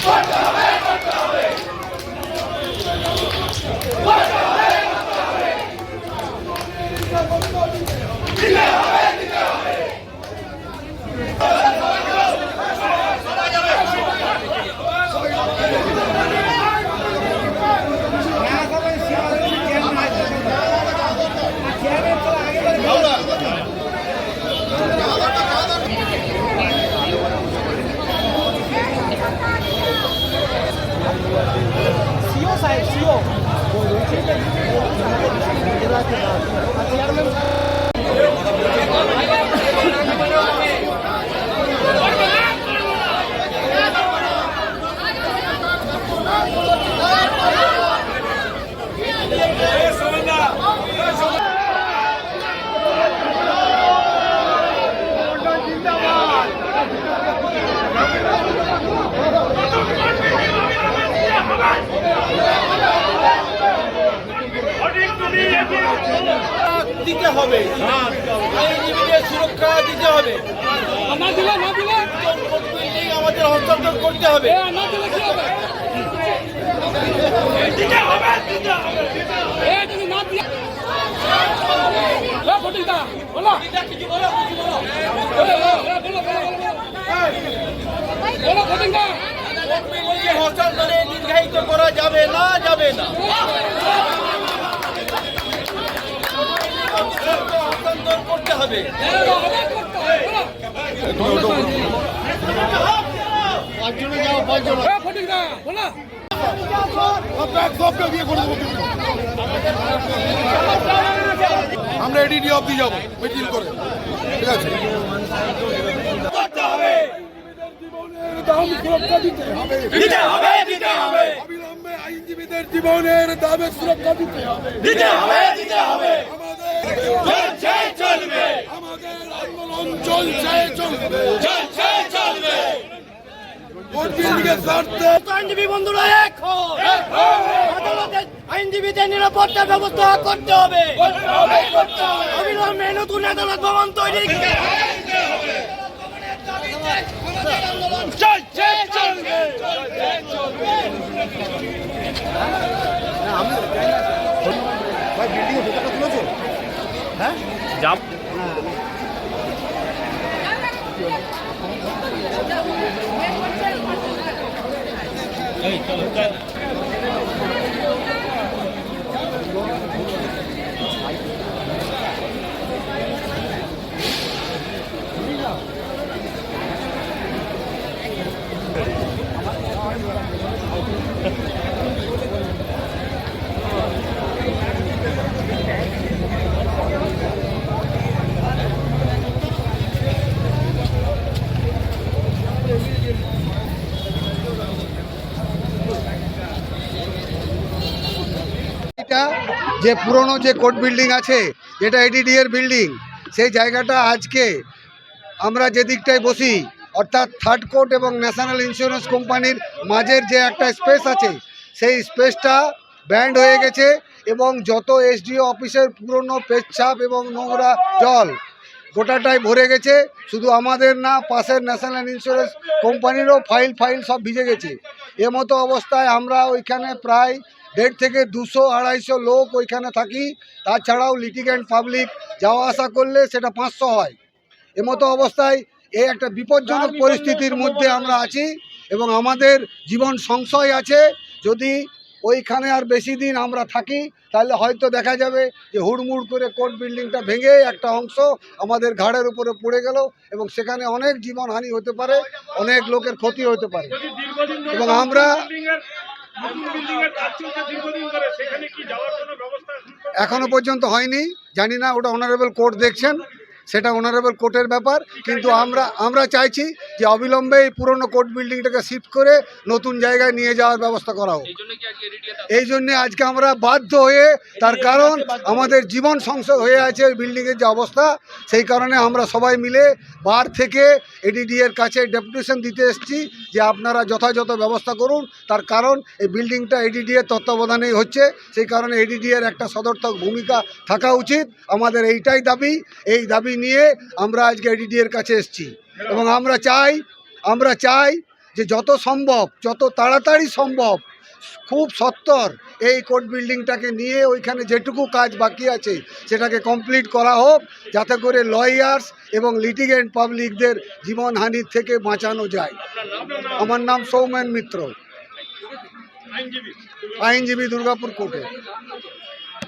Fortaleza! ¡Aquí হবে। আইনজীবীদের সুরক্ষা দিতে হবে। আমাদের হস্তান্তর করতে হবে। হস্তান্তরে নির্ধারিত করা যাবে না যাবে না। হবে। হবে, বলো। এ ফটিকদা বলো। আমরা এডিডি অব্দি যাব মিটিং করে। ঠিক আছে? আইনজীবীদের জীবনের দামে সুরক্ষা দিতে হবে। দিতে হবে দিতে হবে। আমাদের আন্দোলন চলছে চলবে। চলছে চলবে। আইনজীবী বন্ধুরা এক আদালতে আইনজীবীদের নিরাপত্তা ব্যবস্থা করতে হবে। অবিলম্বে নতুন আদালত ভবন তৈরি চলছে চলবে এটা যে পুরনো যে কোর্ট বিল্ডিং আছে, যেটা এডিডি এর বিল্ডিং, সেই জায়গাটা আজকে আমরা যে দিকটায় বসি, অর্থাৎ থার্ড কোর্ট এবং ন্যাশনাল ইন্স্যুরেন্স কোম্পানির মাঝের যে একটা স্পেস আছে, সেই স্পেসটা ব্যান্ড হয়ে গেছে এবং যত এসডিও অফিসের পুরনো পেচ্ছাপ এবং নোংরা জল গোটাটাই ভরে গেছে, শুধু আমাদের না, পাশের ন্যাশনাল ইন্স্যুরেন্স কোম্পানিরও ফাইল ফাইল সব ভিজে গেছে। এমতো অবস্থায় আমরা ওইখানে প্রায় দেড় থেকে দুশো আড়াইশো লোক ওইখানে থাকি। তাছাড়াও লিটিগেন্ট পাবলিক যাওয়া আসা করলে সেটা পাঁচশো হয়। এমতো অবস্থায় এই একটা বিপজ্জনক পরিস্থিতির মধ্যে আমরা আছি এবং আমাদের জীবন সংশয় আছে। যদি ওইখানে আর বেশি দিন আমরা থাকি তাহলে হয়তো দেখা যাবে যে হুড়মুড় করে কোর্ট বিল্ডিংটা ভেঙে একটা অংশ আমাদের ঘাড়ের উপরে পড়ে গেল এবং সেখানে অনেক জীবনহানি হতে পারে অনেক লোকের ক্ষতি হতে পারে। এবং আমরা এখনও পর্যন্ত হয়নি জানি না ওটা অনারেবল কোর্ট দেখছেন। সেটা অনারেবল কোর্টের ব্যাপার, কিন্তু আমরা আমরা চাইছি যে অবিলম্বে এই পুরনো কোর্ট বিল্ডিংটাকে শিফট করে নতুন জায়গায় নিয়ে যাওয়ার ব্যবস্থা করা হোক। এই জন্যে আজকে আমরা বাধ্য হয়ে, তার কারণ আমাদের জীবন সংসদ হয়ে আছে ওই বিল্ডিংয়ের যে অবস্থা, সেই কারণে আমরা সবাই মিলে বার থেকে এডিডি এর কাছে ডেপুটেশন দিতে এসেছি যে আপনারা যথাযথ ব্যবস্থা করুন। তার কারণ এই বিল্ডিংটা এডিডি এর তত্ত্বাবধানেই হচ্ছে, সেই কারণে এডিডি এর একটা সদর্থক ভূমিকা থাকা উচিত। আমাদের এইটাই দাবি, এই দাবি নিয়ে আমরা আজকে এডিডি এর কাছে এসেছি। এবং আমরা চাই আমরা চাই যে যত সম্ভব, যত তাড়াতাড়ি সম্ভব, খুব সত্তর এই কোর্ট বিল্ডিংটাকে নিয়ে ওইখানে যেটুকু কাজ বাকি আছে, সেটাকে কমপ্লিট করা হোক, যাতে করে লয়ার্স এবং লিটিগেন্ট পাবলিকদের জীবনহানির থেকে বাঁচানো যায়। আমার নাম সৌমেন মিত্র। আইনজীবী দুর্গাপুর কোর্টে।